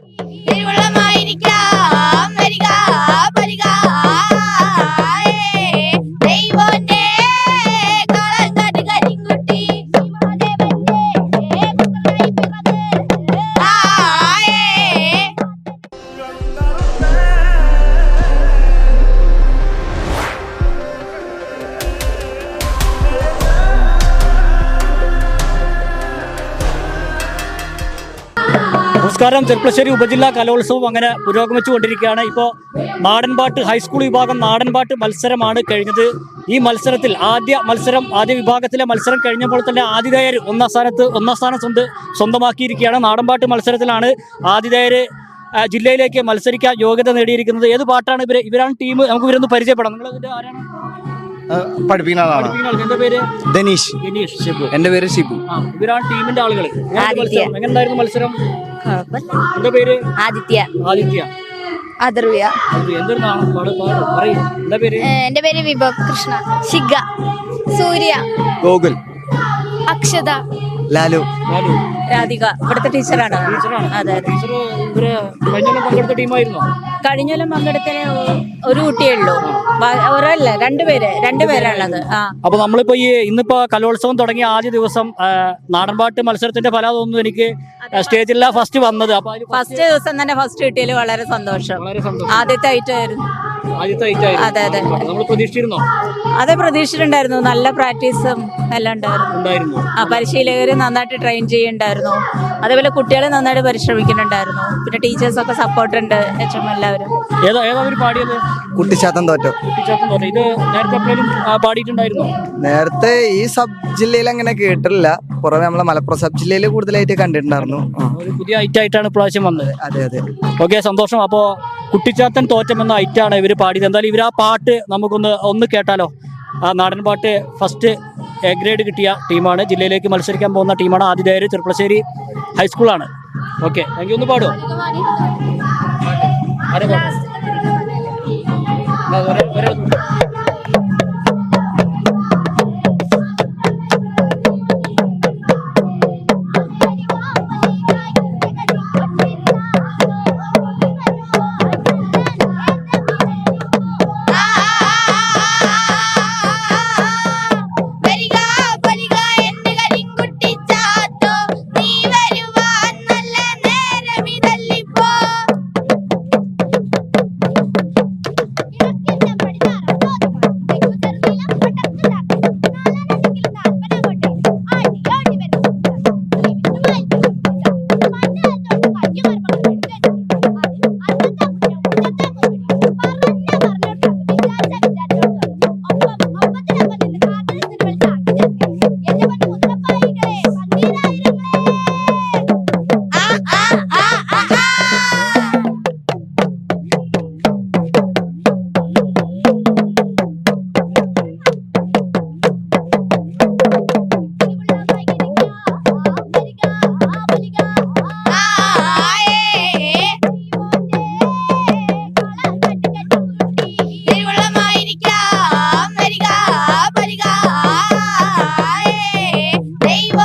Yeah. നമസ്കാരം. ചെർപ്പളശ്ശേരി ഉപജില്ലാ കലോത്സവം അങ്ങനെ പുരോഗമിച്ചുകൊണ്ടിരിക്കുകയാണ്. ഇപ്പോൾ നാടൻപാട്ട് ഹൈസ്കൂൾ വിഭാഗം നാടൻപാട്ട് മത്സരമാണ് കഴിഞ്ഞത്. ഈ മത്സരത്തിൽ ആദ്യ മത്സരം ആദ്യ വിഭാഗത്തിലെ മത്സരം കഴിഞ്ഞപ്പോൾ തന്നെ ആതിഥേയർ ഒന്നാം സ്ഥാനത്ത് ഒന്നാം സ്ഥാനം സ്വന്ത സ്വന്തമാക്കിയിരിക്കുകയാണ്. നാടൻപാട്ട് മത്സരത്തിലാണ് ആതിഥേയർ ജില്ലയിലേക്ക് മത്സരിക്കാൻ യോഗ്യത നേടിയിരിക്കുന്നത്. ഏത് പാട്ടാണ് ഇവർ ഇവരാണ് ടീം. നമുക്ക് ഇവരൊന്ന് പരിചയപ്പെടാം. നിങ്ങൾ ആരാണ്? പഠിപ്പിക്കുന്ന ആളാണ് ധനീഷ്. എന്റെ പേര് ഷിബു. ഇവരാണ് ടീമിന്റെ ആളുകൾ ആദിത്യ. എങ്ങനെയുണ്ടായിരുന്നു മത്സരം? എന്താ പേര്? ആദിത്യ. ആദിത്യ. അതർവ്യ. എന്റെ പേര്? വിഭവ് കൃഷ്ണ. ശിഖ. സൂര്യ. ഗോകുൽ. അക്ഷത. ലാലു. ലാലു. രാധിക. ഇവിടുത്തെ ടീച്ചറാണ്. ടീച്ചറാണ്. അതെ പങ്കെടുത്ത കഴിഞ്ഞൊല്ലം പങ്കെടുത്തതിന് ഒരു കുട്ടിയേ ഉള്ളൂ. ഒരല്ല രണ്ടുപേര് രണ്ടുപേരാണുള്ളത് ആ. അപ്പൊ നമ്മളിപ്പോ ഈ ഇന്നിപ്പോ കലോത്സവം തുടങ്ങിയ ആദ്യ ദിവസം നാടൻപാട്ട് മത്സരത്തിന്റെ ഫലം തോന്നുന്നു എനിക്ക് സ്റ്റേജിലാ ഫസ്റ്റ് വന്നത്. അപ്പൊ ഫസ്റ്റ് ദിവസം തന്നെ ഫസ്റ്റ് കിട്ടിയതിൽ വളരെ സന്തോഷം. ആദ്യത്തെ ആയിട്ടായിരുന്നു അതെ, അതെ. അത് പ്രതീക്ഷിച്ചിട്ടുണ്ടായിരുന്നു. നല്ല പ്രാക്ടീസും എല്ലാം ഉണ്ടായിരുന്നു. ആ പരിശീലകർ നന്നായിട്ട് ട്രെയിൻ ചെയ്യുന്നുണ്ടായിരുന്നു. അതേപോലെ കുട്ടികളെ നന്നായിട്ട് പരിശ്രമിക്കുന്നുണ്ടായിരുന്നു. പിന്നെ ടീച്ചേഴ്സ് ഒക്കെ സപ്പോർട്ട് ഉണ്ട് എച്ച് എം എല്ലാവരും. കുട്ടിച്ചാത്തം തോറ്റോ. കുട്ടിച്ചാത്തൻ തോറ്റ. ഇത് നേരത്തെ ഈ സബ് ജില്ലയിൽ അങ്ങനെ കേട്ടിട്ടില്ല. പുറമെ നമ്മളെ മലപ്പുറം സബ് ജില്ലയിൽ കൂടുതലായിട്ട് കണ്ടിട്ടുണ്ടായിരുന്നു. പുതിയ ഐറ്റായിട്ടാണ് ഇപ്രാവശ്യം വന്നത്. അതെ അതെ. ഓക്കെ സന്തോഷം. അപ്പോൾ കുട്ടിച്ചാത്തൻ തോറ്റം എന്ന ഐറ്റാണ് ഇവർ പാടിയത്. എന്തായാലും ഇവർ ആ പാട്ട് നമുക്കൊന്ന് ഒന്ന് കേട്ടാലോ? ആ നാടൻ പാട്ട് ഫസ്റ്റ് എ ഗ്രേഡ് കിട്ടിയ ടീമാണ്. ജില്ലയിലേക്ക് മത്സരിക്കാൻ പോകുന്ന ടീമാണ് ആതിഥേയർ ചെറുപ്പശ്ശേരി ഹൈസ്കൂളാണ്. ഓക്കെ താങ്ക് യു ഒന്ന് പാടുമോ ആരെ പാടും. They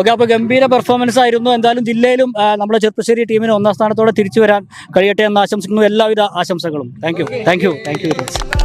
ഓക്കെ അപ്പോൾ ഗംഭീര പെർഫോമൻസ് ആയിരുന്നു. എന്തായാലും ജില്ലയിലും നമ്മുടെ ചെറുപ്പശ്ശേരി ടീമിന് ഒന്നാം സ്ഥാനത്തോടെ തിരിച്ചു വരാൻ കഴിയട്ടെ എന്ന് ആശംസിക്കുന്നു. എല്ലാവിധ ആശംസകളും. Thank you thank you thank you very much